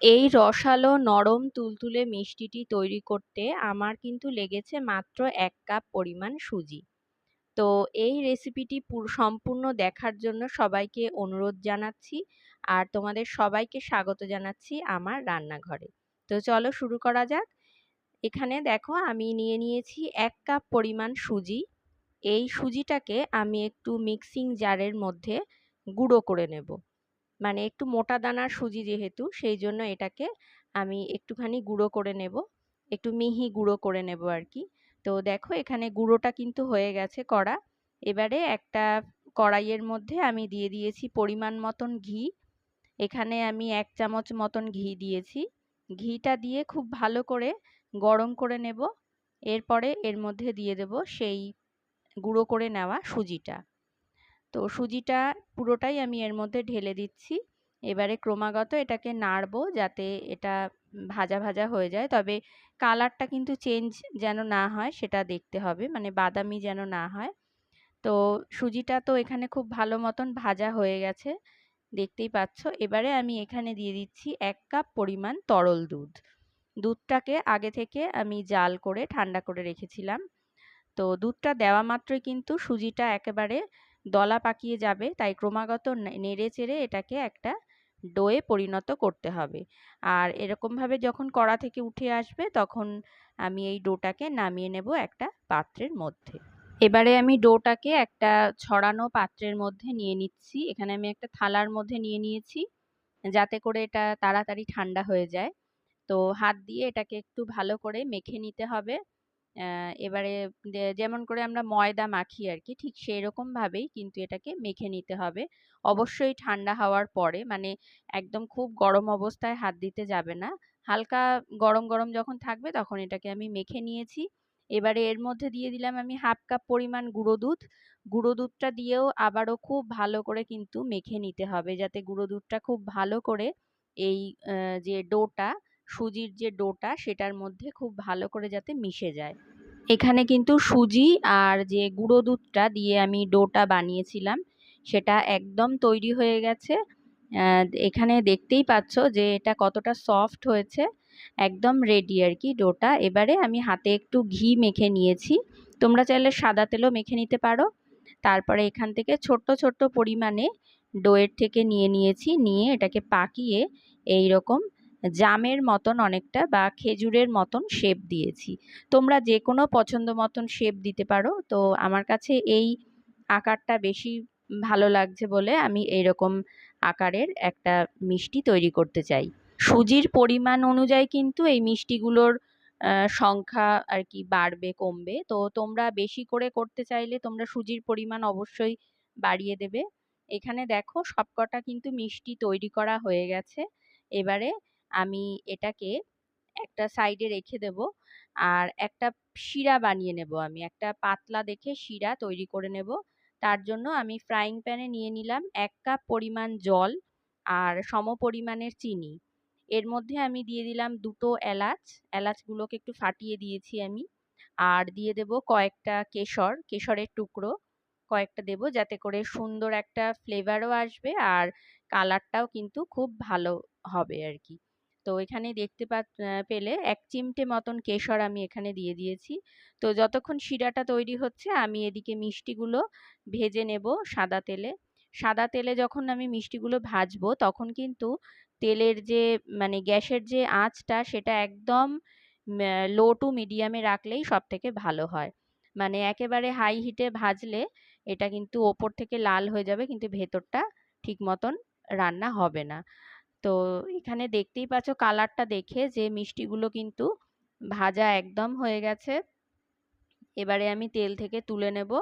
এই রসালো, নরম, তুলতুলে মিষ্টিটি তৈরি করতে আমার কিন্তু লেগেছে মাত্র এক কাপ পরিমাণ সুজি। তো এই রেসিপিটি সম্পূর্ণ দেখার জন্য সবাইকে অনুরোধ জানাচ্ছি আর তোমাদের সবাইকে স্বাগত জানাচ্ছি আমার রান্নাঘরে। তো চলো শুরু করা যাক। এখানে দেখো আমি নিয়ে নিয়েছি এক কাপ পরিমাণ সুজি। এই সুজিটাকে আমি একটু মিক্সিং জারের মধ্যে গুঁড়ো করে নেব। মানে একটু মোটা দানার সুজি যেহেতু, সেই জন্য এটাকে আমি একটুখানি গুঁড়ো করে নেব। একটু মিহি গুঁড়ো করে নেব আর কি তো দেখো এখানে গুঁড়োটা কিন্তু হয়ে গেছে কড়া। এবারে একটা কড়াইয়ের মধ্যে আমি দিয়ে দিয়েছি পরিমাণ মতন ঘি। এখানে আমি এক চামচ মতন ঘি দিয়েছি। ঘিটা দিয়ে খুব ভালো করে গরম করে নেব। এরপরে এর মধ্যে দিয়ে দেব সেই গুঁড়ো করে নেওয়া সুজিটা। তো সুজিটা পুরোটাই আমি এর মধ্যে ঢেলে দিচ্ছি। এবারে ক্রমাগত এটাকে নাড়বো যাতে এটা ভাজা ভাজা হয়ে যায়। তবে কালারটা কিন্তু চেঞ্জ যেন না হয় সেটা দেখতে হবে মানে বাদামি যেন না হয়। তো সুজিটা তো এখানে খুব ভালো মতন ভাজা হয়ে গেছে, দেখতেই পাচ্ছ। এবারে আমি এখানে দিয়ে দিচ্ছি এক কাপ পরিমাণ তরল দুধ। দুধটাকে আগে থেকে আমি জাল করে ঠান্ডা করে রেখেছিলাম। তো দুধটা দেওয়া মাত্রই কিন্তু সুজিটা একেবারে দলা পাকিয়ে যাবে, তাই ক্রমাগত নেড়ে চেড়ে এটাকে একটা ডোয়ে পরিণত করতে হবে। আর এরকমভাবে যখন কড়া থেকে উঠে আসবে, তখন আমি এই ডোটাকে নামিয়ে নেব একটা পাত্রের মধ্যে। এবারে আমি ডোটাকে একটা ছড়ানো পাত্রের মধ্যে নিয়ে নিচ্ছি। এখানে আমি একটা থালার মধ্যে নিয়ে নিয়েছি, যাতে করে এটা তাড়াতাড়ি ঠান্ডা হয়ে যায়। তো হাত দিয়ে এটাকে একটু ভালো করে মেখে নিতে হবে। এবারে যেমন করে আমরা ময়দা মাখি আর কি ঠিক সেই রকমভাবেই কিন্তু এটাকে মেখে নিতে হবে। অবশ্যই ঠান্ডা হওয়ার পরে মানে একদম খুব গরম অবস্থায় হাত দিতে যাবে না। হালকা গরম গরম যখন থাকবে তখন এটাকে আমি মেখে নিয়েছি। এবারে এর মধ্যে দিয়ে দিলাম আমি হাফ কাপ পরিমাণ গুঁড়ো দুধ। গুঁড়ো দুধটা দিয়েও আবারও খুব ভালো করে কিন্তু মেখে নিতে হবে যাতে গুঁড়ো দুধটা খুব ভালো করে এই যে ডোটা সুজির যে ডোটা সেটার মধ্যে খুব ভালো করে যাতে মিশে যায়। এখানে কিন্তু সুজি আর যে গুঁড়ো দুধটা দিয়ে আমি ডোটা বানিয়েছিলাম, সেটা একদম তৈরি হয়ে গেছে। এখানে দেখতেই পাচ্ছ যে এটা কতটা সফট হয়েছে, একদম রেডি আর কি ডোটা। এবারে আমি হাতে একটু ঘি মেখে নিয়েছি। তোমরা চাইলে সাদা তেলও মেখে নিতে পারো। তারপরে এখান থেকে ছোট্ট ছোট্ট পরিমাণে ডোয়ের থেকে নিয়ে নিয়েছি, নিয়ে এটাকে পাকিয়ে এই রকম জামের মতন অনেকটা বা খেজুরের মতন শেপ দিয়েছি। তোমরা যে কোনো পছন্দ মতন শেপ দিতে পারো। তো আমার কাছে এই আকারটা বেশি ভালো লাগছে বলে আমি এইরকম আকারের একটা মিষ্টি তৈরি করতে চাই। সুজির পরিমাণ অনুযায়ী কিন্তু এই মিষ্টিগুলোর সংখ্যা আর কি বাড়বে, কমবে। তো তোমরা বেশি করে করতে চাইলে তোমরা সুজির পরিমাণ অবশ্যই বাড়িয়ে দেবে। এখানে দেখো সবকটা কিন্তু মিষ্টি তৈরি করা হয়ে গেছে। এবারে আমি এটাকে একটা সাইডে রেখে দেব। আর একটা শিরা বানিয়ে নেব আমি। একটা পাতলা দেখে শিরা তৈরি করে নেব। তার জন্য আমি ফ্রাইং প্যানে নিয়ে নিলাম এক কাপ পরিমাণ জল আর সম পরিমাণের চিনি। এর মধ্যে আমি দিয়ে দিলাম দুটো এলাচ। এলাচগুলোকে একটু ফাটিয়ে দিয়েছি আমি। আর দিয়ে দেব কয়েকটা কেশর, কেশরের টুকরো। কয়েকটা দেব যাতে করে সুন্দর একটা ফ্লেভারও আসবে আর কালারটাও কিন্তু খুব ভালো হবে আর কি। তো এখানে দেখতে পা পেলে এক চিমটে মতন কেশর আমি এখানে দিয়ে দিয়েছি। তো যতক্ষণ শিরাটা তৈরি হচ্ছে, আমি এদিকে মিষ্টিগুলো ভেজে নেব সাদা তেলে। সাদা তেলে যখন আমি মিষ্টিগুলো ভাজবো, তখন কিন্তু তেলের যে মানে গ্যাসের যে আঁচটা, সেটা একদম লো টু মিডিয়ামে রাখলেই সব থেকে ভালো হয়। মানে একেবারে হাই হিটে ভাজলে এটা কিন্তু ওপর থেকে লাল হয়ে যাবে, কিন্তু ভেতরটা ঠিক মতন রান্না হবে না। তো এখানে দেখতেই পাচ্ছ কালারটা দেখে যে মিষ্টিগুলো কিন্তু ভাজা একদম হয়ে গেছে। এবারে আমি তেল থেকে তুলে নেব।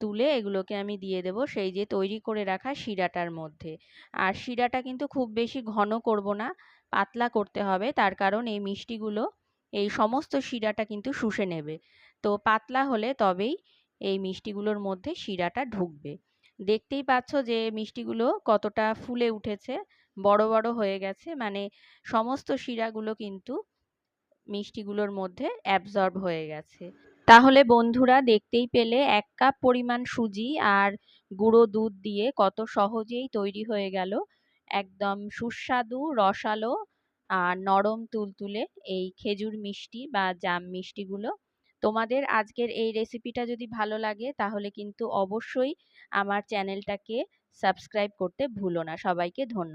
তুলে এগুলোকে আমি দিয়ে দেব সেই যে তৈরি করে রাখা শিরাটার মধ্যে। আর শিরাটা কিন্তু খুব বেশি ঘন করব না, পাতলা করতে হবে। তার কারণ এই মিষ্টিগুলো, এই সমস্ত শিরাটা কিন্তু শুষে নেবে। তো পাতলা হলে তবেই এই মিষ্টিগুলোর মধ্যে শিরাটা ঢুকবে। দেখতেই পাচ্ছ যে মিষ্টিগুলো কতটা ফুলে উঠেছে। বড় বড় হয়ে গেছে। মানে সমস্ত শিরাগুলো কিন্তু মিষ্টিগুলোর মধ্যে অ্যাবজর্ব হয়ে গেছে। তাহলে বন্ধুরা দেখতেই পেলে এক কাপ পরিমাণ সুজি আর গুঁড়ো দুধ দিয়ে কত সহজেই তৈরি হয়ে গেল। একদম সুস্বাদু, রসালো আর নরম তুলতুলে এই খেজুর মিষ্টি বা জাম মিষ্টিগুলো। তোমাদের আজকের এই রেসিপিটা যদি ভালো লাগে তাহলে কিন্তু অবশ্যই আমার চ্যানেলটাকে সাবস্ক্রাইব করতে ভুলো না। সবাইকে ধন্যবাদ।